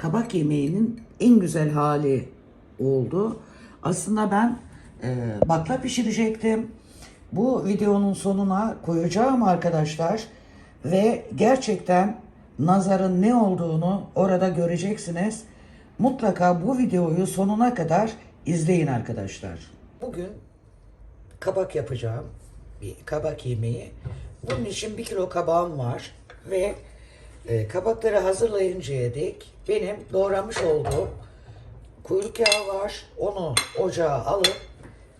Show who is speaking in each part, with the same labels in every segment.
Speaker 1: kabak yemeğinin en güzel hali oldu. Aslında ben e, bakla pişirecektim. Bu videonun sonuna koyacağım arkadaşlar. Ve gerçekten nazarın ne olduğunu orada göreceksiniz. Mutlaka bu videoyu sonuna kadar izleyin arkadaşlar. Bugün kabak yapacağım. Bir kabak yemeği. Bunun için bir kilo kabağım var ve e, kabakları hazırlayıncaya dek benim doğramış olduğum kuyruk yağı var. Onu ocağa alıp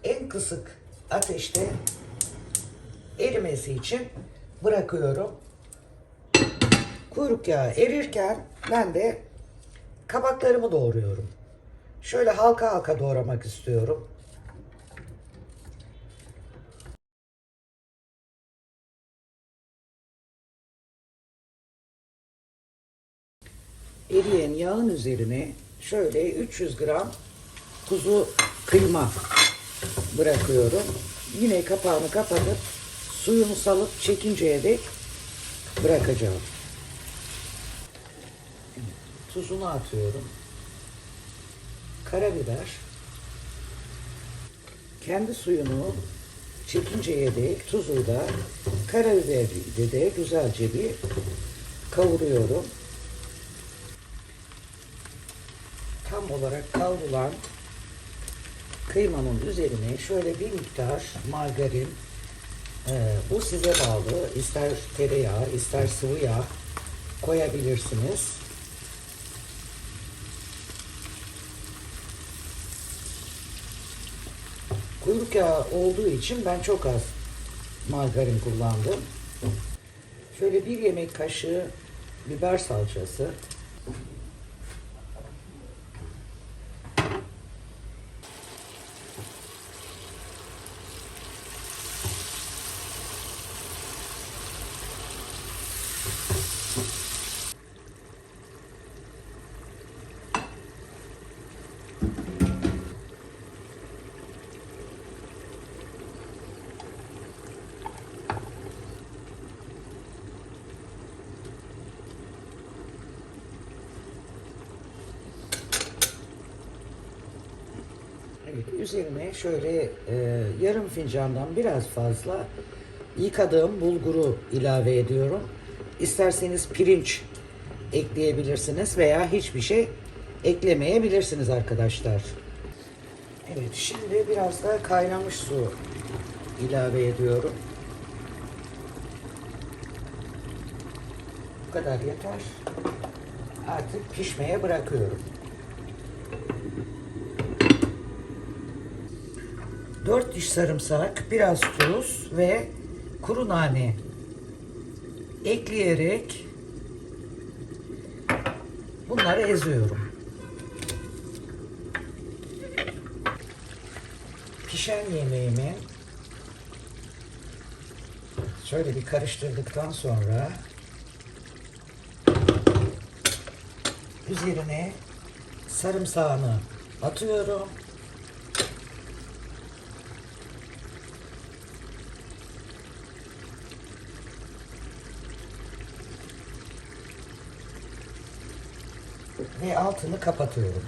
Speaker 1: en kısık ateşte erimesi için bırakıyorum. Kuyruk yağı erirken ben de kabaklarımı doğruyorum. Şöyle halka halka doğramak istiyorum. Eriyen yağın üzerine şöyle 300 gram kuzu kıyma bırakıyorum. Yine kapağını kapatıp suyunu salıp çekinceye dek bırakacağım. Tuzunu atıyorum. Karabiber. Kendi suyunu çekinceye dek tuzu da karabiberi de, güzelce bir kavuruyorum. Tam olarak kavrulan kıymanın üzerine şöyle bir miktar margarin e, bu size bağlı ister tereyağı ister sıvı yağ koyabilirsiniz. Kuyruk yağı olduğu için ben çok az margarin kullandım. Şöyle bir yemek kaşığı biber salçası, Evet, üzerine şöyle e, yarım fincandan biraz fazla yıkadığım bulguru ilave ediyorum. İsterseniz pirinç ekleyebilirsiniz veya hiçbir şey eklemeyebilirsiniz arkadaşlar. Evet, şimdi biraz da kaynamış su ilave ediyorum. Bu kadar yeter. Artık pişmeye bırakıyorum. 4 diş sarımsak, biraz tuz ve kuru nane ekleyerek bunları eziyorum. Pişen yemeğimi şöyle bir karıştırdıktan sonra üzerine sarımsağını atıyorum. Ve altını kapatıyorum.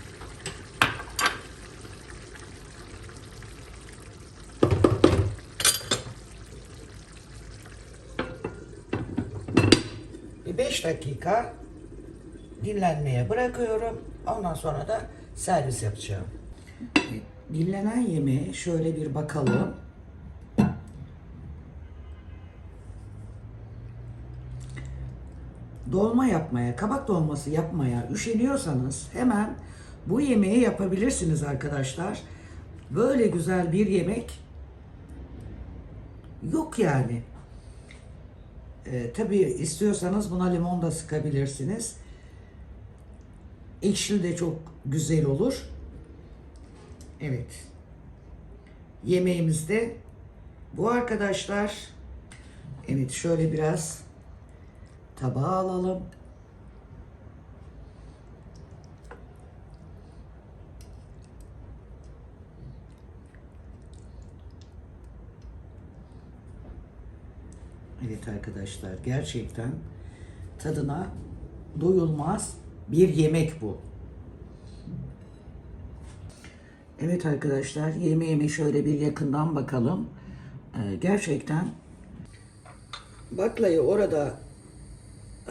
Speaker 1: Bir 5 dakika dinlenmeye bırakıyorum. Ondan sonra da servis yapacağım. Dinlenen yemeğe şöyle bir bakalım. Dolma yapmaya, kabak dolması yapmaya üşeniyorsanız hemen bu yemeği yapabilirsiniz arkadaşlar. Böyle güzel bir yemek yok yani. Ee, tabii istiyorsanız buna limon da sıkabilirsiniz. Ekşili de çok güzel olur. Evet. Yemeğimizde bu arkadaşlar. Evet şöyle biraz tabağa alalım. Evet arkadaşlar gerçekten tadına doyulmaz bir yemek bu. Evet arkadaşlar yemeğime şöyle bir yakından bakalım. Ee, gerçekten baklayı orada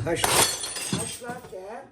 Speaker 1: haş, haşlarken